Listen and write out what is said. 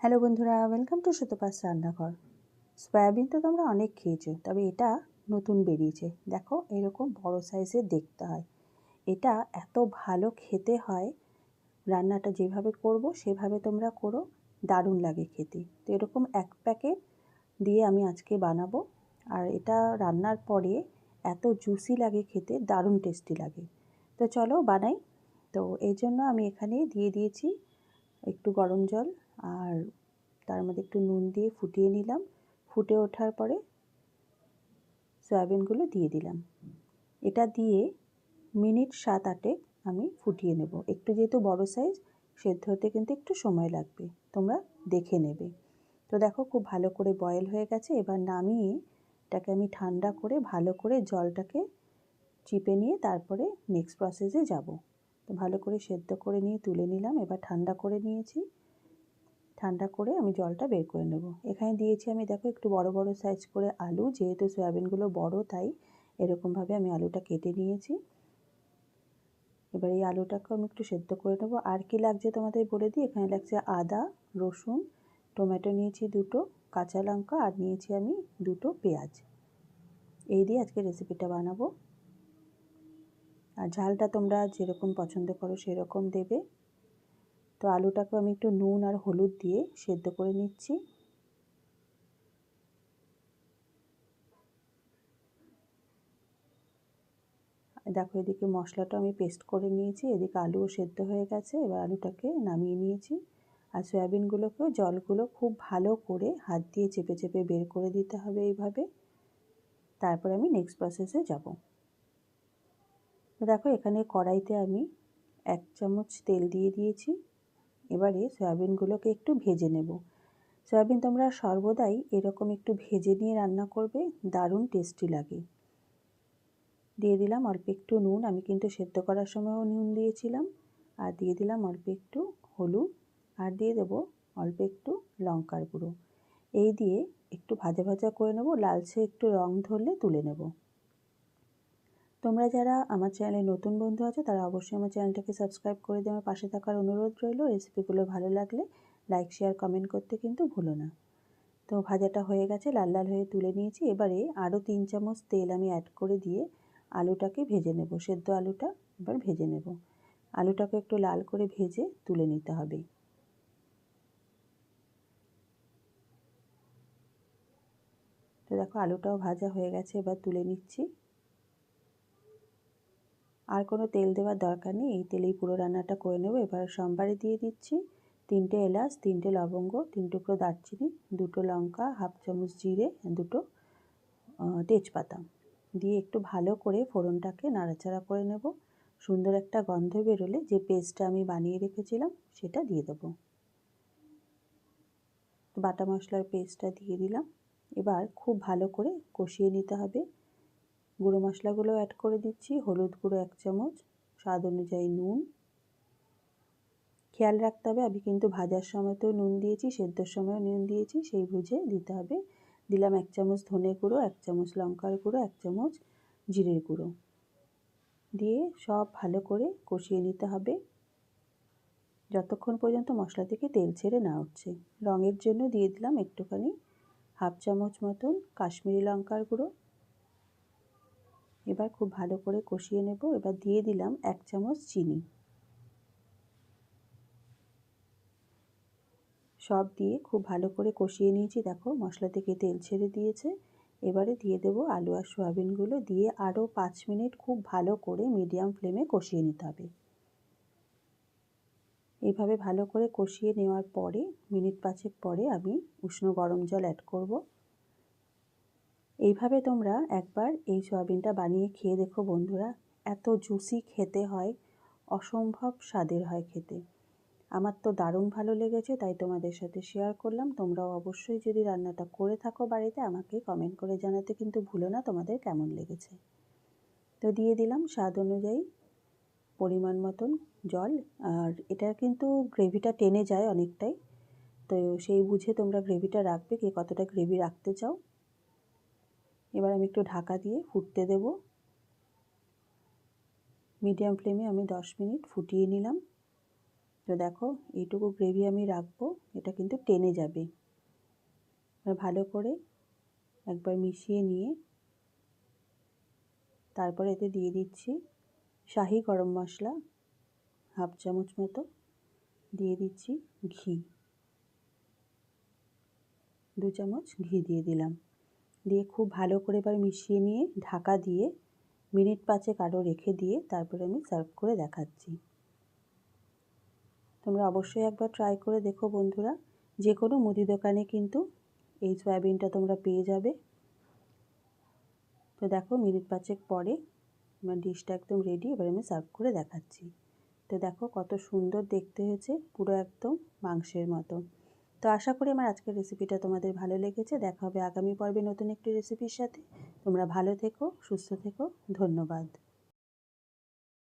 Hello বন্ধুরা welcome to সুতোপাস রান্নাঘর। Soybean তো তোমরা অনেক খেয়েছো, তবে এটা নতুন বেরিয়েছে। দেখো, এরকম বড় সাইজে দেখতে হয়। এটা এত ভালো খেতে হয়, রান্নাটা যেভাবে করব সেভাবে তোমরা করো, দারুণ লাগে খেতে। তো এরকম এক প্যাকেট দিয়ে আমি আজকে বানাবো, আর এটা রান্নার পরে এত জুসি লাগে খেতে, দারুণ টেস্টি লাগে। তো চলো বানাই। তো এই জন্য আমি এখানে দিয়ে দিয়েছি একটু গরম জল আর তার মধ্যে একটু নুন দিয়ে ফুটিয়ে নিলাম। ফুটে ওঠার পরে সয়াবিনগুলো দিয়ে দিলাম। এটা দিয়ে মিনিট সাত আটেক আমি ফুটিয়ে নেব। একটু যেহেতু বড় সাইজ সেদ্ধ হতে কিন্তু একটু সময় লাগবে। তোমরা দেখে নেবে। তো দেখো খুব ভালো করে বয়েল হয়ে গেছে। এবার নামিয়ে এটাকে আমি ঠান্ডা করে ভালো করে জলটাকে চিপে নিয়ে তারপরে নেক্সট প্রসেসে যাব। তো ভালো করে সেদ্ধ করে নিয়ে তুলে নিলাম। এবার ঠান্ডা করে নিয়েছি। ঠান্ডা করে আমি জলটা বের করে নেব। এখানে দিয়েছি আমি, দেখো, একটু বড় বড় সাইজ করে আলু। যেহেতু সয়াবিনগুলো বড়, তাই এরকমভাবে আমি আলুটা কেটে নিয়েছি। এবার এই আলুটাকে আমি একটু সেদ্ধ করে নেব। আর কি লাগছে তোমাদের বলে দিই? এখানে লাগছে আদা, রসুন, টমেটো নিয়েছি দুটো, কাঁচা লঙ্কা, আর নিয়েছি আমি দুটো পেঁয়াজ। এই দিয়ে আজকে রেসিপিটা বানাবো। আর ঝালটা তোমরা যেরকম পছন্দ করো, সেরকম দেবে। তো আলুটাকে আমি একটু নুন আর হলুদ দিয়ে সেদ্ধ করে নিচ্ছি। দেখো, এদিকে মশলাটা আমি পেস্ট করে নিয়েছি, এদিকে আলুও সেদ্ধ হয়ে গেছে, এবার আলুটাকে নামিয়ে নিয়েছি। আর সয়াবিনগুলোকেও জলগুলো খুব ভালো করে হাত দিয়ে চেপে চেপে বের করে দিতে হবে এইভাবে। তারপর আমি নেক্সট প্রসেসে যাব। দেখো, এখানে কড়াইতে আমি এক চামচ তেল দিয়ে দিয়েছি। এবারে সয়াবিনগুলোকে একটু ভেজে নেব। সয়াবিন তোমরা সর্বদাই এরকম একটু ভেজে নিয়ে রান্না করবে, দারুণ টেস্টি লাগে। দিয়ে দিলাম অল্প একটু নুন, আমি কিন্তু সেদ্ধ করার সময়ও নুন দিয়েছিলাম। আর দিয়ে দিলাম অল্প একটু হলুদ, আর দিয়ে দেব অল্প একটু লঙ্কার গুঁড়ো। এই দিয়ে একটু ভাজা ভাজা করে নেব, লালচে একটু রং ধরলে তুলে নেব। তোমরা যারা আমার চ্যানেলে নতুন বন্ধু আছো, তারা অবশ্যই আমার চ্যানেলটাকে সাবস্ক্রাইব করে দিয়ে আমার পাশে থাকার অনুরোধ রইল, রেসিপিগুলো ভালো লাগলে লাইক, শেয়ার, কমেন্ট করতে কিন্তু ভুলো না। তো ভাজাটা হয়ে গেছে, লাল লাল হয়ে তুলে নিয়েছি। এবারে আরও তিন চামচ তেল আমি অ্যাড করে দিয়ে আলুটাকে ভেজে নেব, সেদ্ধ আলুটা এবার ভেজে নেব। আলুটাকে একটু লাল করে ভেজে তুলে নিতে হবে। তো দেখো আলুটাও ভাজা হয়ে গেছে, এবার তুলে নিচ্ছি। আর কোনো তেল দেওয়ার দরকার নেই। এই তেলেই পুরো রান্নাটা করে নেব। এবার সোমবারে দিয়ে দিচ্ছি তিনটে এলাচ, তিনটে লবঙ্গ, তিন টুকরো দারচিনি, দুটো লঙ্কা, হাফ চামচ জিরে, দুটো তেজপাতা। দিয়ে একটু ভালো করে ফোড়নটাকে নাড়াচাড়া করে নেব। সুন্দর একটা গন্ধ বেরোলে যে পেস্টটা আমি বানিয়ে রেখেছিলাম সেটা দিয়ে দেবো। বাটা মশলার পেস্টটা দিয়ে দিলাম। এবার খুব ভালো করে কষিয়ে নিতে হবে। গুঁড়ো মশলাগুলো অ্যাড করে দিচ্ছি, হলুদ গুঁড়ো এক চামচ, স্বাদ অনুযায়ী নুন। খেয়াল রাখতে হবে, আমি কিন্তু ভাজার সময়তেও নুন দিয়েছি, সেদ্ধর সময়ও নুন দিয়েছি, সেই বুঝে দিতে হবে। দিলাম এক চামচ ধনে গুঁড়ো, এক চামচ লঙ্কার গুঁড়ো, এক চামচ জিরের গুঁড়ো। দিয়ে সব ভালো করে কষিয়ে নিতে হবে। যতক্ষণ পর্যন্ত মশলা থেকে তেল ছেড়ে না উঠছে। রঙের জন্য দিয়ে দিলাম একটুখানি হাফ চামচ মতন কাশ্মীরি লঙ্কার গুঁড়ো এবার খুব ভালো করে কষিয়ে নেব। এবার দিয়ে দিলাম এক চামচ চিনি। সব দিয়ে খুব ভালো করে কষিয়ে নিয়েছি। দেখো, মশলা থেকে তেল ছেড়ে দিয়েছে। এবারে দিয়ে দেবো আলু আর সোয়াবিনগুলো। দিয়ে আরও পাঁচ মিনিট খুব ভালো করে মিডিয়াম ফ্লেমে কষিয়ে নিতে হবে। এইভাবে ভালো করে কষিয়ে নেওয়ার পরে, মিনিট পাঁচেক পরে আমি উষ্ণ গরম জল অ্যাড করব। এইভাবে তোমরা একবার এই সয়াবিনটা বানিয়ে খেয়ে দেখো বন্ধুরা। এত জুসি খেতে হয়, অসম্ভব স্বাদের হয় খেতে। আমার তো দারুণ ভালো লেগেছে, তাই তোমাদের সাথে শেয়ার করলাম। তোমরাও অবশ্যই যদি রান্নাটা করে থাকো বাড়িতে, আমাকে কমেন্ট করে জানাতে কিন্তু ভুলো না তোমাদের কেমন লেগেছে। তো দিয়ে দিলাম স্বাদ অনুযায়ী পরিমাণ মতন জল, আর এটা কিন্তু গ্রেভিটা টেনে যায় অনেকটাই। তো সেই বুঝে তোমরা গ্রেভিটা রাখবে, কে কতটা গ্রেভি রাখতে চাও। এবার আমি একটু ঢাকা দিয়ে ফুটতে দেব। মিডিয়াম ফ্লেমে আমি দশ মিনিট ফুটিয়ে নিলাম। তো দেখো, এইটুকু গ্রেভি আমি রাখব, এটা কিন্তু টেনে যাবে। ভালো করে একবার মিশিয়ে নিয়ে তারপরে এতে দিয়ে দিচ্ছি শাহি গরম মশলা, হাফ চামচ মতো। দিয়ে দিচ্ছি ঘি, দু চামচ ঘি দিয়ে দিলাম। দিয়ে খুব ভালো করে এবার মিশিয়ে নিয়ে ঢাকা দিয়ে মিনিট পাঁচেক আরও রেখে দিয়ে তারপরে আমি সার্ভ করে দেখাচ্ছি। তোমরা অবশ্যই একবার ট্রাই করে দেখো বন্ধুরা। যে কোনো মুদি দোকানে কিন্তু এই সয়াবিনটা তোমরা পেয়ে যাবে। তো দেখো মিনিট পাঁচেক পরে আমার ডিশটা একদম রেডি এবার আমি সার্ভ করে দেখাচ্ছি। তো দেখো কত সুন্দর দেখতে হয়েছে, পুরো একদম মাংসের মতো। তো আশা করি আমার আজকের রেসিপিটা তোমাদের ভালো লেগেছে। দেখা হবে আগামী পর্বে নতুন একটি রেসিপির সাথে। তোমরা ভালো থেকো, সুস্থ থেকো। ধন্যবাদ।